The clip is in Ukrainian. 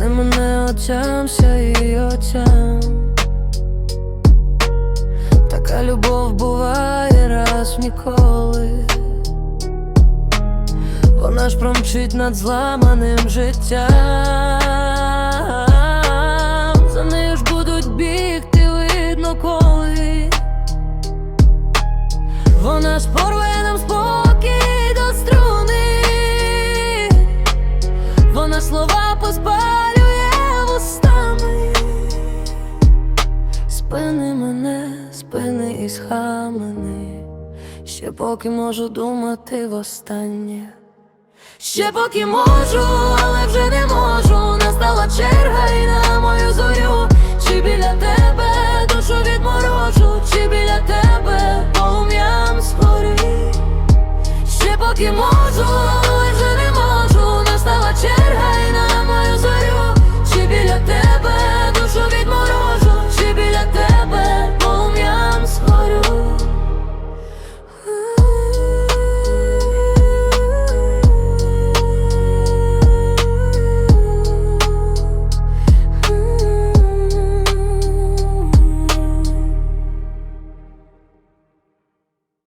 Спини мене отямся і отям. Така любов буває раз ніколи. Вона ж промчить над зламаним життям. За нею ж будуть бігти, видно коли. Вона ж порве нам спокій до струни. Вона слова і схамени Ще поки можу думати востаннє. Ще поки можу, але вже не можу. Настала черга і на мою зорю. Чи біля тебе душу відморожу, чи біля тебе полум'ям згорі Ще поки можу